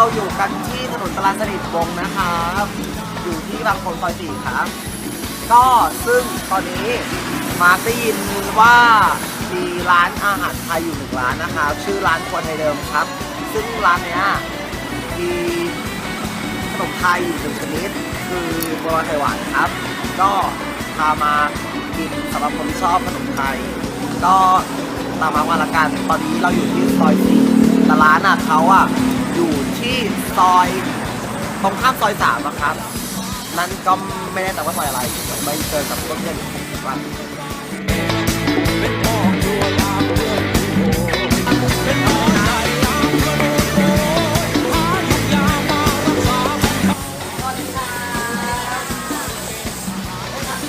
ราอยู่กันที่ถนนตลาดสนิทวงศ์นะครับอยู่ที่บางคนซอยสี่ครับ ก็ซึ่งตอนนี้มาได้ยินว่ามีร้านอาหารไทยอยู่หนึ่งร้านนะครับชื่อร้านครัวไทยเดิมครับ ซึ่งร้านเนี้ยมีขนมไทยอยู่หนึ่งชนิด คือบัวลอยไข่หวานครับ ก็พามากินสำหรับคนที่ชอบขนมไทย ก็ตามมาว่าละกันตอนนี้เราอยู่ที่ซอยสี่แต่ร้านอะเขาอะ ที่ซอยตรงข้ามซอยสามอะครับ นั่นก็ไม่แน่ใจว่าซอยอะไรเดี๋ยวไปเจอกับเพื่อนๆครับ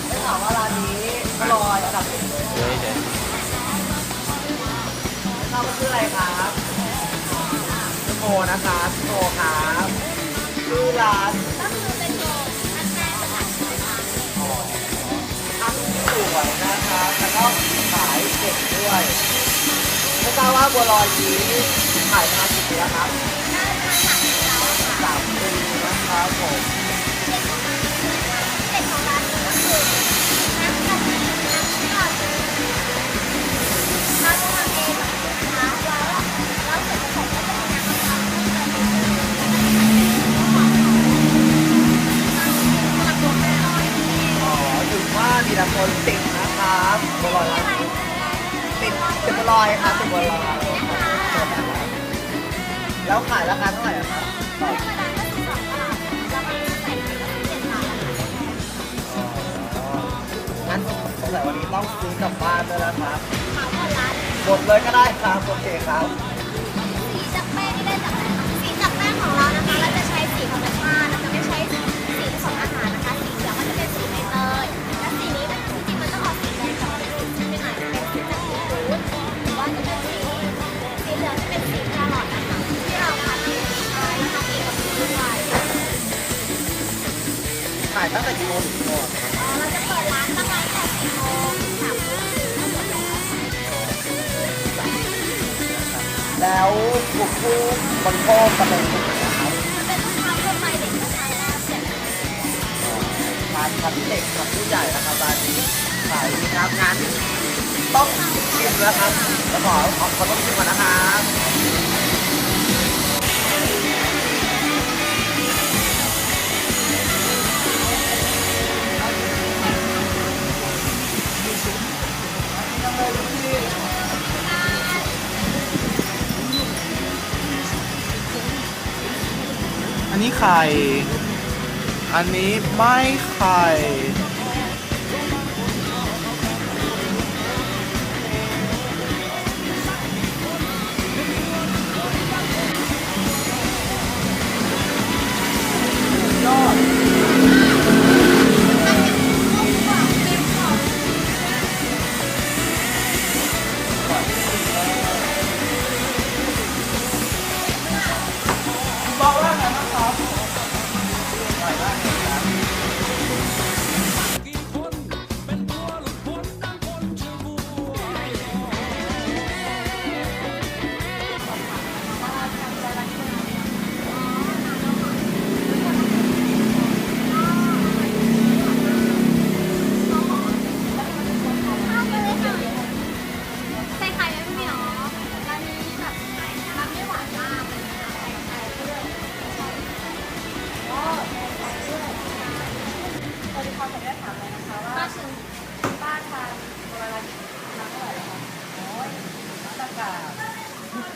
ได้ข่าวว่าร้านนี้ลอยอันดับหนึ่งเลยทราบว่าชื่ออะไรครับ โอโมนะครับชื่อโมครับชื่อร้านก็คือเป็นโรงอันแม่สถานที่ทางทำสวยนะคะแล้วก็ขายเก่งด้วย ไม่ทราบว่าบัวลอยนี้ขายมา มีแต่คนติดนะครับบัวลอยร้านนี้ติดติดบัวลอยครับติดบัวลอยแล้วขายราคาเท่าไหร่อะครับต่อธรรมดาก็สิบสองบาทแล้วมันใส่ถุงก็สิบเจ็ดบาทงั้นสงสัยวันนี้ต้องซื้อกลับบ้านด้วยนะครับหมดเลยก็ได้ครับโอเคครับ เราจะเปิดร้านตั้งแต่10โมงถึง3โมงก็หมดแล้วแล้วกลุ่มผู้บริโภคจะเป็นกลุ่มไหนนะครับมันเป็นลูกค้าทั่วไปเด็กก็ทานได้เสร็จทานทั้งเด็กทั้งผู้ใหญ่นะครับร้านนี้ขายดีครับงานต้องชิมนะครับแล้วขอขอขอต้องชิมก่อนนะครับ นี้ไข่ อันนี้ไม่ไข่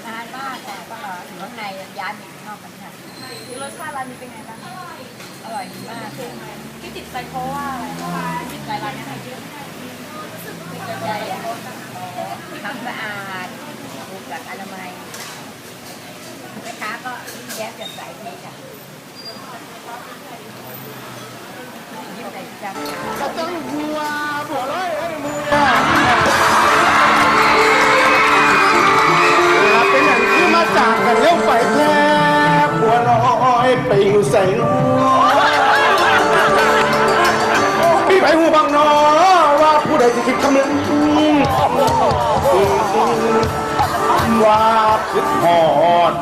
นานมากแต่ก็อยู่ข้างในย้ายไปข้างนอกกันค่ะรสชาติร้านนี้เป็นไงบ้างอร่อยดีมากที่ติดใจเพราะว่าอะไรเพราะว่าติดใจร้านนี้ไหนเยอะใจทำสะอาดถูกหลักอนามัยแม่ค้าก็แย้มแจ่มใสดีค่ะยิ้มในจังก็ต้องหัวบัวลอ ไปอยู่ใส่นู้พี่ไปหูบางนอว่าผู้ใดสิคิดคำนึงว่าคิดหอด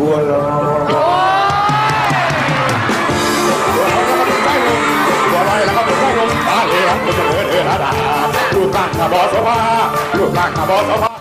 บัวลอยลูกหลานขบอสวาลูกหลานข้บอสวา